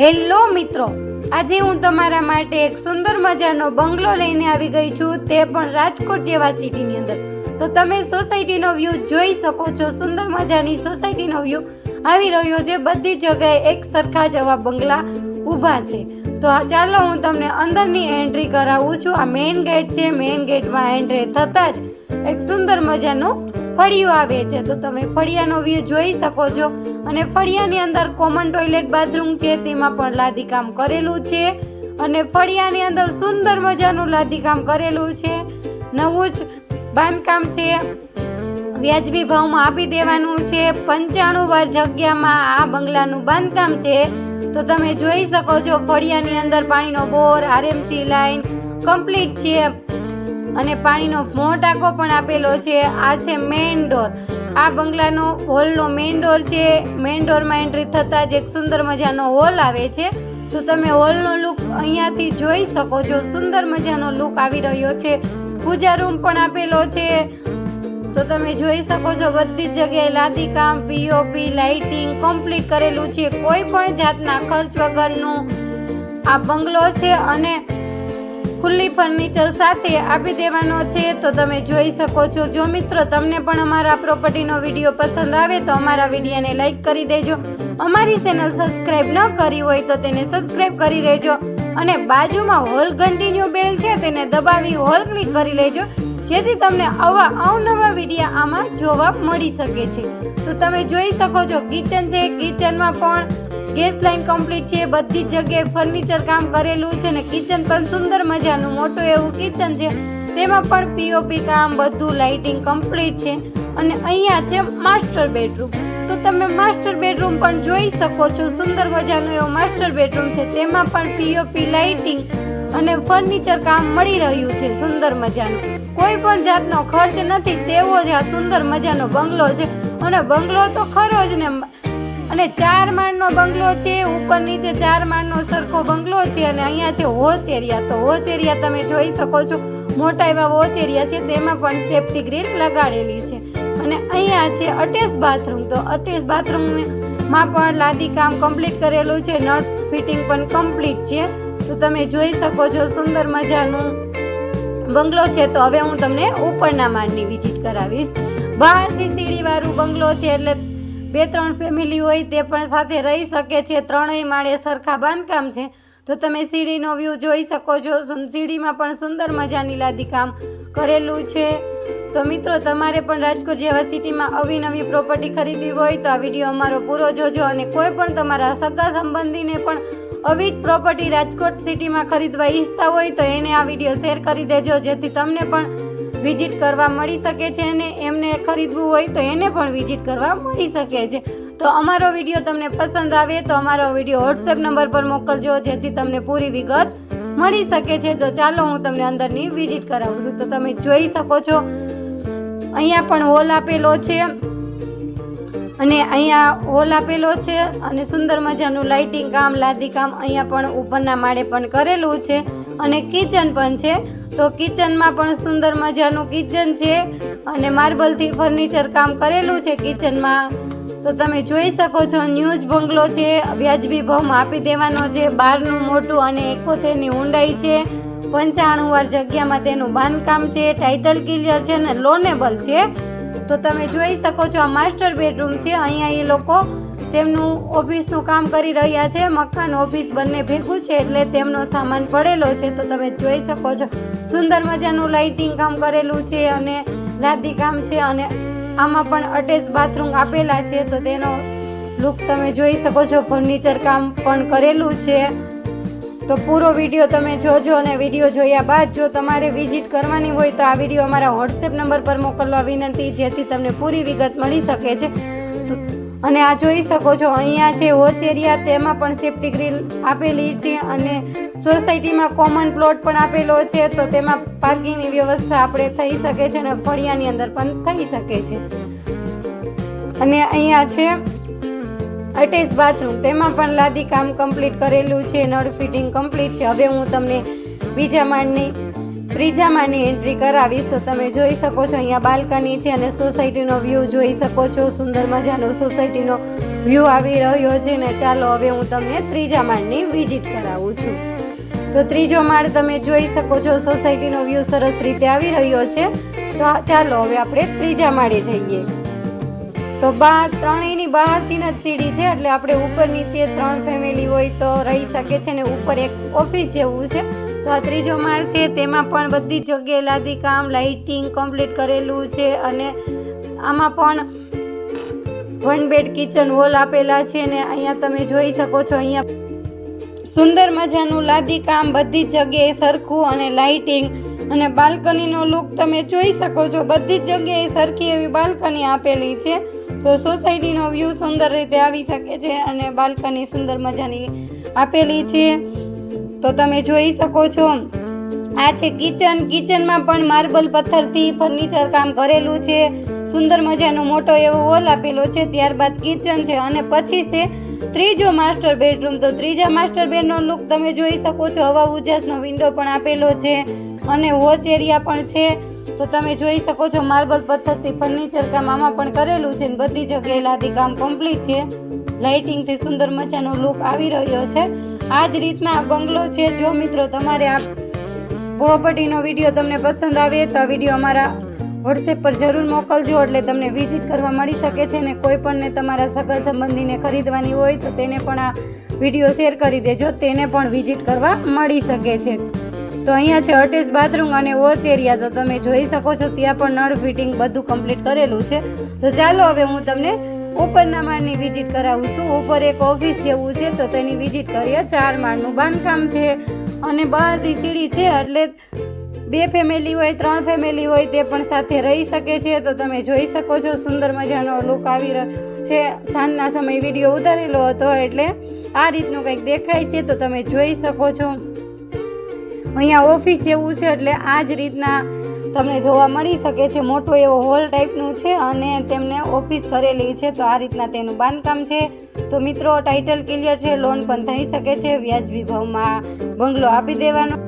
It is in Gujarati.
હેલો મિત્રો, આજે હું તમારા માટે એક સુંદર મજાનો બંગલો લઈને આવી ગઈ છું, તે પણ રાજકોટ જેવા સિટીની અંદર. તો તમે સોસાયટીનો વ્યૂ જોઈ શકો છો, સુંદર મજાની સોસાયટીનો વ્યૂ આવી રહ્યો છે, બધી જગ્યાએ એક સરખા જેવા બંગલા ઊભા છે. તો ચાલો હું તમને અંદરની એન્ટ્રી કરાવું છું, આ મેઇન ગેટ છે મેઇન ગેટમાં એન્ટ્રી થતાં જ એક સુંદર મજાનું ફળિયું આવે છે, તો તમે ફળિયાનો વ્યૂ જોઈ શકો છો. અને ફળિયાની અંદર કોમન ટોયલેટ બાથરૂમ છે, તેમાં પણ લાદીકામ કરેલું છે. અને ફળિયાની અંદર સુંદર મજાનું લાદીકામ કરેલું છે. નવું જ બાંધકામ છે. વ્યાજબી ભાવમાં આપી દેવાનું છે. પંચાણું વાર જગ્યામાં આ બંગલાનું બાંધકામ છે. તો તમે જોઈ શકો છો, ફળિયાની અંદર પાણીનો બોર આરએમસી લાઈન કમ્પ્લીટ છે. અને પાણીનો મોટાકો પણ આપેલો છે. આ છે મેઇન ડોર. આ બંગલાનો હોલનો મેઇન ડોર છે. મેઇન ડોરમાં એન્ટ્રી થતાં જ એક સુંદર મજાનો હોલ આવે છે. તો તમે હોલનો લુક અહીંયાથી જોઈ શકો છો. સુંદર મજાનો લુક આવી રહ્યો છે. પૂજા રૂમ પણ આપેલો છે. તો તમે જોઈ શકો છો બધી જ જગ્યાએ લાદી કામ પીઓપી લાઇટિંગ કમ્પ્લીટ કરેલું છે. કોઈ પણ જાતના ખર્ચ વગરનું આ બંગલો છે અને ખુલ્લી ફર્નિચર સાથે આપી દેવાનો છે, તો તમે જોઈ શકો છો. જો મિત્રો તમને પણ અમારા પ્રોપર્ટીનો વીડિયો પસંદ આવે, તો અમારા વિડીયોને લાઈક કરી દેજો. અમારી ચેનલ સબસ્ક્રાઈબ ન કરી હોય, તો તેને સબસ્ક્રાઈબ કરી લેજો. અને બાજુમાં હોલ કન્ટિન્યુ બેલ છે, તેને દબાવી હોલ ક્લિક કરી લેજો, જેથી તમને આવા અવનવા વિડીયા આમાં જોવા મળી શકે છે. તો તમે જોઈ શકો છો, કિચન છે, કિચનમાં પણ ગેસ લાઈન કમ્પ્લીટ છે, બધી જગ્યાએ ફર્નિચર કામ કરેલું છે ને કિચન પણ સુંદર મજાનું, મોટું એવું કિચન છે. તેમાં પણ પીઓપી કામ, બધું લાઇટિંગ કમ્પ્લીટ છે. અને અહીંયા છે માસ્ટર બેડરૂમ તો તમે માસ્ટર બેડરૂમ પણ જોઈ શકો છો, સુંદર મજાનું એવું માસ્ટર બેડરૂમ છે. તેમાં પણ પીઓપી લાઇટિંગ અને ફર્નિચર કામ મળી રહ્યું છે, સુંદર મજાનું. કોઈ પણ જાતનો ખર્ચ નથી, તેવો જ આ સુંદર મજાનો બંગલો છે. અને બંગલો તો ખરો જ ને અને ચાર માળનો બંગલો છે, ઉપર નીચે ચાર માળનો સરખો બંગલો છે અને અહીંયા છે વોચ એરિયા તો વોચ એરિયા તમે જોઈ શકો છો, મોટા એવા વોચ એરિયા છે, તેમાં પણ સેફટી ગ્રીલ લગાડેલી છે. અને અહીંયા છે અટેચ બાથરૂમ. તો અટેચ બાથરૂમમાં પણ લાદી કામ કમ્પ્લીટ કરેલું છે નટ ફિટિંગ પણ કમ્પ્લીટ છે. તો તમે જોઈ શકો છો, સુંદર મજાનું બંગલો છે. તો હવે હું તમને ઉપરના માળની વિઝિટ કરાવીશ. બહારથી સીડીવાળું બંગલો છે, એટલે બે ત્રણ ફેમિલી હોય તે પણ સાથે રહી શકે છે. ત્રણેય માળે સરખા બાંધકામ છે. તો તમે સીડીનો વ્યૂ જોઈ શકો છો. સીડીમાં પણ સુંદર મજાની લાદી કામ કરેલું છે. તો મિત્રો, તમારે પણ રાજકોટ જેવા સિટીમાં અવી નવી પ્રોપર્ટી ખરીદવી હોય તો આ વીડિયો અમારો પૂરો જોજો અને કોઈ પણ તમારા સગા સંબંધીને પણ આવી જ પ્રોપર્ટી રાજકોટ સિટીમાં ખરીદવા ઈચ્છતા હોય તો એને આ વીડિયો શેર કરી દેજો. જેથી તમને પણ વિઝિટ કરવા મળી શકે છે અને એમને ખરીદવું હોય તો એને પણ વિઝિટ કરવા મળી શકે છે. તો અમારો વીડિયો તમને પસંદ આવે તો અમારો વીડિયો વોટ્સએપ નંબર પર મોકલજો, જેથી તમને પૂરી વિગત મળી શકે છે. તો ચાલો હું તમને અંદરની વિઝિટ કરાવું છું. તો તમે જોઈ શકો છો, અહીંયા પણ હોલ આપેલો છે અને અહીંયા હોલ આપેલો છે અને સુંદર મજાનું લાઇટિંગ કામ, લાદી કામ અહીંયા પણ ઉપરના માળે પણ કરેલું છે અને કિચન પણ છે. તો કિચનમાં પણ સુંદર મજાનું કિચન છે અને માર્બલથી ફર્નિચર કામ કરેલું છે કિચનમાં. તો તમે જોઈ શકો છો, ન્યૂઝ બંગલો છે, વ્યાજબી ભાવમાં આપી દેવાનો છે બારનું મોટું અને એકોતેરની ઊંડાઈ છે, પંચાણું વાર જગ્યામાં તેનું બાંધકામ છે, ટાઇટલ ક્લિયર છે અને લોનેબલ છે. તો તમે જોઈ શકો છો, આ માસ્ટર બેડરૂમ છે, અહીંયા એ લોકો તેમનું ઓફિસનું કામ કરી રહ્યા છે. મકાન ઓફિસ બંને ભેગું છે એટલે તેમનો સામાન પડેલો છે. તો તમે જોઈ શકો છો, સુંદર મજાનું લાઇટિંગ કામ કરેલું છે અને લાદી કામ છે અને આમાં પણ અટેચ બાથરૂમ આપેલા છે. તો તેનો લુક તમે જોઈ શકો છો ફર્નિચર કામ પણ કરેલું છે. તો પૂરો વીડિયો તમે જોજો અને વીડિયો જોયા બાદ જો તમારે વિઝિટ કરવાની હોય તો આ વીડિયો અમારા વોટ્સએપ નંબર પર મોકલવા વિનંતી, જેથી તમને પૂરી વિગત મળી શકે છે. અને આ જોઈ શકો છો, અહીંયા છે વોચ એરિયા તેમાં પણ સેફ્ટી ગ્રીલ આપેલી છે અને સોસાયટીમાં કોમન પ્લોટ પણ આપેલો છે, તો તેમાં પાર્કિંગની વ્યવસ્થા આપણે થઈ શકે છે અને ફળિયાની અંદર પણ થઈ શકે છે. અને અહીંયા છે અટેચ બાથરૂમ, તેમાં પણ લાદી કામ કમ્પ્લીટ કરેલું છે, નળ ફિટિંગ કમ્પ્લીટ છે. હવે હું તમને બીજા માળની ત્રીજા માળની એન્ટ્રી કરાવીશ, તો તમે જોઈ શકો છો અહીંયા બાલ્કની છે અને સોસાયટીનો વ્યૂ જોઈ શકો છો. સુંદર મજાનો સોસાયટીનો વ્યૂ આવી રહ્યો છે ને ચાલો હવે હું તમને ત્રીજા માળની વિઝિટ કરાવું છું. તો ત્રીજો માળ તમે જોઈ શકો છો, સોસાયટીનો વ્યૂ સરસ રીતે આવી રહ્યો છે. તો ચાલો હવે આપણે ત્રીજા માળે જઈએ. તો બા, ત્રણેયની બહારથી જ સીડી છે, એટલે આપણે ઉપર નીચે ત્રણ ફેમિલી હોય તો રહી શકે છે ને ઉપર એક ઓફિસ જેવું છે. તો ત્રીજો માળ છે, તેમાં પણ બધી જગ્યાએ લાદી કામ લાઇટિંગ કમ્પ્લીટ કરેલું છે અને આમાં પણ વન બેડ કિચન હોલ આપેલા છે ને અહીંયા તમે જોઈ શકો છો અહીંયા. સુંદર મજાનું લાદી કામ, બધી જગ્યાએ સરખું અને લાઇટિંગ અને બાલ્કનીનો લુક તમે જોઈ શકો છો, બધી જ જગ્યાએ સરખી એવી બાલ્કની આપેલી છે. તો સોસાયટીનો વ્યૂ સુંદર રીતે આવી શકે છે અને બાલ્કની સુંદર મજાની આપેલી છે. તો તમે જોઈ શકો છો. આ છે કિચન. કિચનમાં પણ માર્બલ પથ્થરથી ફર્નિચર કામ કરેલું છે. સુંદર મજાનો મોટો એવો હોલ આપેલો છે. ત્યારબાદ કિચન છે અને પછી છે ત્રીજો માસ્ટર બેડરૂમ. તો ત્રીજા માસ્ટર બેડનો લુક તમે જોઈ શકો છો. હવા ઉજાસનો વિન્ડો પણ આપેલો છે અને વોચ એરિયા પણ છે. તો તમે જોઈ શકો છો માર્બલ પથ્થરથી ફર્નિચર કામ આમાં પણ કરેલું છે બધી જગ્યાએ લાદી કામ કમ્પ્લીટ છે. લાઇટિંગથી સુંદર મજાનો લુક આવી રહ્યો છે. આ જ રીતના બંગલો છે. જો મિત્રો તમારે આ પ્રોપર્ટીનો વીડિયો તમને પસંદ આવે તો આ વીડિયો અમારા વોટ્સએપ પર જરૂર મોકલજો એટલે તમને વિઝિટ કરવા મળી શકે છે ને કોઈ પણને તમારા સગા સંબંધીને ખરીદવાની હોય તો તેને પણ આ વીડિયો શેર કરી દેજો. તેને પણ વિઝિટ કરવા મળી શકે છે. તો અહીંયા છે અટેચ બાથરૂમ અને વોચ એરિયા. તો તમે જોઈ શકો છો ત્યાં પણ નળ ફિટિંગ બધું કમ્પ્લીટ કરેલું છે. તો ચાલો હવે હું તમને ઉપરના માળની વિઝિટ કરાવું છું. ઉપર એક ઓફિસ જેવું છે, તો તેની વિઝિટ કરીએ. ચાર માળનું બાંધકામ છે અને બહારથી સીડી છે, એટલે બે ફેમિલી હોય, ત્રણ ફેમિલી હોય, તે પણ સાથે રહી શકે છે. તો તમે જોઈ શકો છો, સુંદર મજાનો લુક આવી રહ્યો છે. સાંજના સમય વીડિયો ઉતારેલો હતો, એટલે આ રીતનું કંઈક દેખાય છે, તો તમે જોઈ શકો છો. અહીંયા ઓફિસ જેવું છે, એટલે આ જ રીતના તમને જોવા મળી શકે છે, મોટો એવો હોલ ટાઈપનું છે અને તેમને ઓફિસ કરેલી છે, તો આ રીતના તેનું બાંધકામ છે. તો મિત્રો ટાઇટલ ક્લિયર છે લોન પણ થઈ શકે છે, વ્યાજબી ભાવમાં બંગલો આપી દેવાનો.